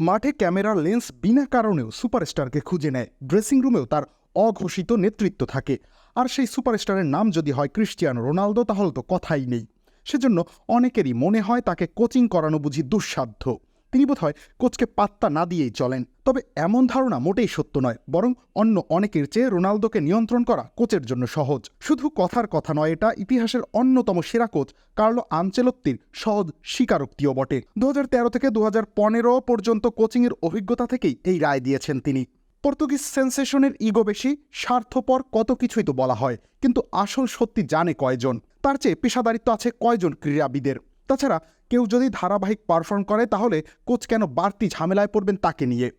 মাঠে ক্যামেরার লেন্স বিনা কারণেও সুপারস্টারকে খুঁজে নেয়। ড্রেসিং রুমেও তার অঘোষিত নেতৃত্ব থাকে। আর সেই সুপারস্টারের নাম যদি হয় ক্রিস্টিয়ানো রোনালদো, তাহলে তো কথাই নেই। সেজন্য অনেকেরই মনে হয় তাকে কোচিং করানো বুঝি দুঃসাধ্য। তিনি বোধহয় কোচকে পাত্তা না দিয়েই চলেন। তবে এমন ধারণা মোটেই সত্য নয়, বরং অন্য অনেকের চেয়ে রোনালদোকে নিয়ন্ত্রণ করা কোচের জন্য সহজ। শুধু কথার কথা নয়, এটা ইতিহাসের অন্যতম সেরা কোচ কার্লো আনচেলত্তির সহজ স্বীকারোক্তিও বটে। দু হাজার তেরো থেকে দুহাজার পনেরো পর্যন্ত কোচিংয়ের অভিজ্ঞতা থেকেই এই রায় দিয়েছেন তিনি। পর্তুগিজ সেন্সেশনের ইগো বেশি, স্বার্থপর কত কিছুই তো বলা হয়, কিন্তু আসল সত্যি জানে কয়জন? তার চেয়ে পেশাদারিত্ব আছে কয়জন ক্রীড়াবিদের? তাছাড়া কেউ যদি ধারাবাহিক পারফর্ম করে, তাহলে কোচ কেন বাড়তি ঝামেলায় পড়বেন তাকে নিয়ে?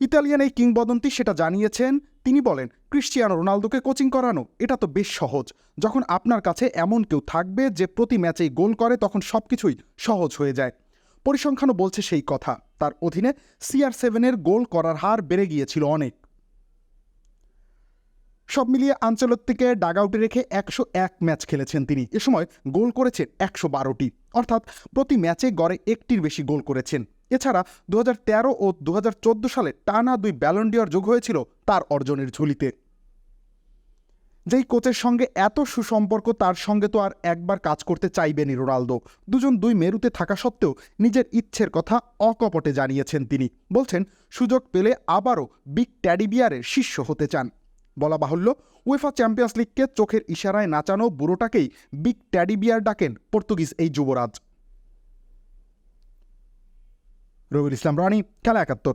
ইতালিয়ান এই কিংবদন্তি সেটা জানিয়েছেন, তিনি বলেন, ক্রিশ্চিয়ানো রোনালদোকে কোচিং করানো, এটা তো বেশ সহজ। যখন আপনার কাছে এমন কেউ থাকবে যে প্রতি ম্যাচেই গোল করে, তখন সবকিছুই সহজ হয়ে যায়। পরিসংখ্যানও বলছে সেই কথা। তার অধীনে সিআর সেভেনের গোল করার হার বেড়ে গিয়েছিল অনেক। সব মিলিয়ে আঞ্চলত্তিকে ডাগআউটে রেখে একশো এক ম্যাচ খেলেছেন তিনি। এ সময় গোল করেছেন একশো বারোটি। অর্থাৎ প্রতি ম্যাচে গড়ে একটির বেশি গোল করেছেন। এছাড়া দু হাজার তেরো ও দু হাজার চোদ্দ সালে টানা দুই ব্যালন্ডিয়র যোগ হয়েছিল তার অর্জনের ঝুলিতে। যেই কোচের সঙ্গে এত সুসম্পর্ক, তার সঙ্গে তো আর একবার কাজ করতে চাইবেনই রোনালদো। দুজন দুই মেরুতে থাকা সত্ত্বেও নিজের ইচ্ছের কথা অকপটে জানিয়েছেন তিনি। বলছেন, সুযোগ পেলে আবারও বিগ ট্যাডিবিয়ারের শিষ্য হতে চান। বলা বাহুল্য, উয়েফা চ্যাম্পিয়ন্স লিগকে চোখের ইশারায় নাচানো বুড়োটাকেই বিগ ট্যাডিবিয়ার ডাকেন পর্তুগিজ এই যুবরাজ। রবিউল ইসলাম রানী, খেলা একাত্তর।